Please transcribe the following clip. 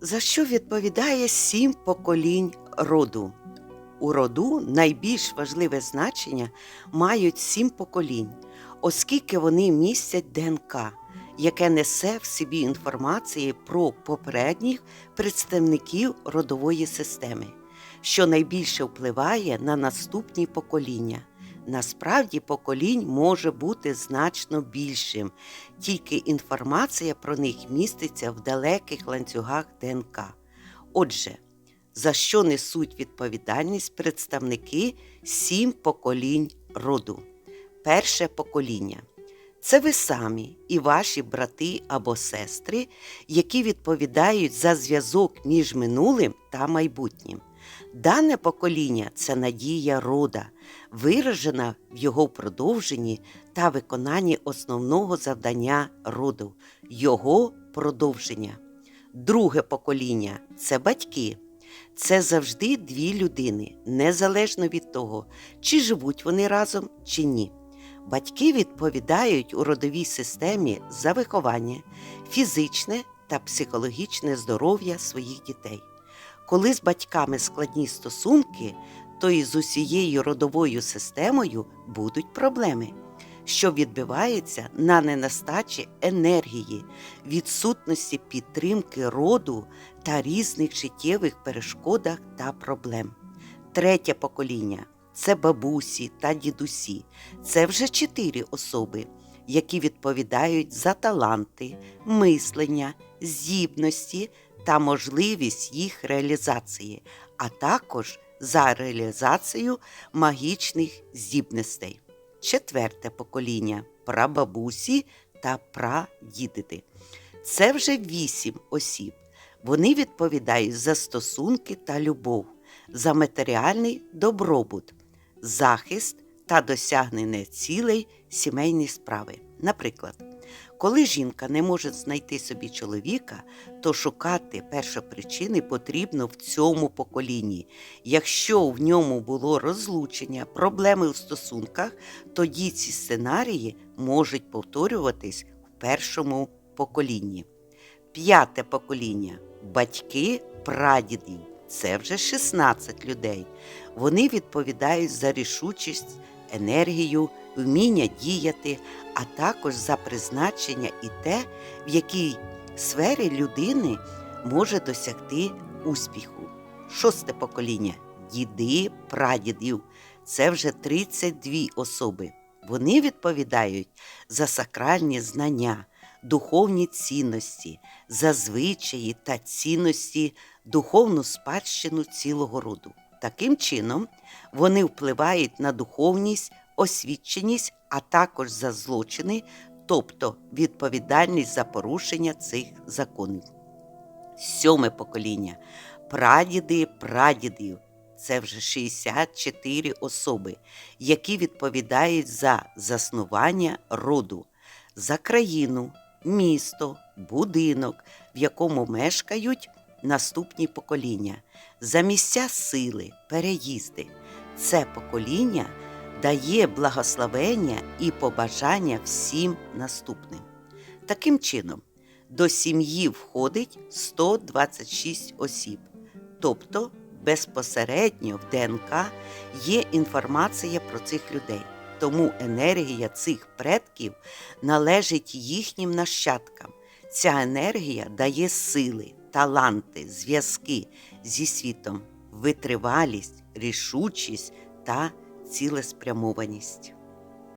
За що відповідає сім поколінь роду? У роду найбільш важливе значення мають сім поколінь, оскільки вони містять ДНК, яке несе в собі інформації про попередніх представників родової системи, що найбільше впливає на наступні покоління. Насправді поколінь може бути значно більшим, тільки інформація про них міститься в далеких ланцюгах ДНК. Отже, за що несуть відповідальність представники сім поколінь роду. Перше покоління це ви самі і ваші брати або сестри, які відповідають за зв'язок між минулим та майбутнім. Дане покоління це надія рода, виражена в його продовженні та виконанні основного завдання роду, його продовження. Друге покоління це батьки. Це завжди дві людини, незалежно від того, чи живуть вони разом, чи ні. Батьки відповідають у родовій системі за виховання, фізичне та психологічне здоров'я своїх дітей. Коли з батьками складні стосунки, то і з усією родовою системою будуть проблеми, що відбивається на ненастачі енергії, відсутності підтримки роду та різних життєвих перешкодах та проблем. Третє покоління це бабусі та дідусі. Це вже чотири особи, які відповідають за таланти, мислення, здібності та можливість їх реалізації, а також за реалізацію магічних здібностей. Четверте покоління прабабусі та прадідити. Це вже вісім осіб. Вони відповідають за стосунки та любов, за матеріальний добробут, захист та досягнення цілей сімейної справи. Наприклад, коли жінка не може знайти собі чоловіка, то шукати першопричини потрібно в цьому поколінні. Якщо в ньому було розлучення, проблеми у стосунках, тоді ці сценарії можуть повторюватись в першому поколінні. П'яте покоління батьки прадідів. Це вже 16 людей. Вони відповідають за рішучість, енергію, вміння діяти, а також за призначення і те, в якій сфері людини може досягти успіху. Шосте покоління діди прадідів. Це вже 32 особи. Вони відповідають за сакральні знання, духовні цінності, за звичаї та цінності, духовну спадщину цілого роду. Таким чином, вони впливають на духовність, освіченість, а також за злочини, тобто відповідальність за порушення цих законів. Сьоме покоління прадіди прадідів. Це вже 64 особи, які відповідають за заснування роду, за країну, місто, будинок, в якому мешкають наступні покоління, за місця сили, переїзди. Це покоління дає благословення і побажання всім наступним. Таким чином, до сім'ї входить 126 осіб, тобто безпосередньо в ДНК є інформація про цих людей. Тому енергія цих предків належить їхнім нащадкам. Ця енергія дає сили, таланти, зв'язки зі світом, витривалість, рішучість та цілеспрямованість.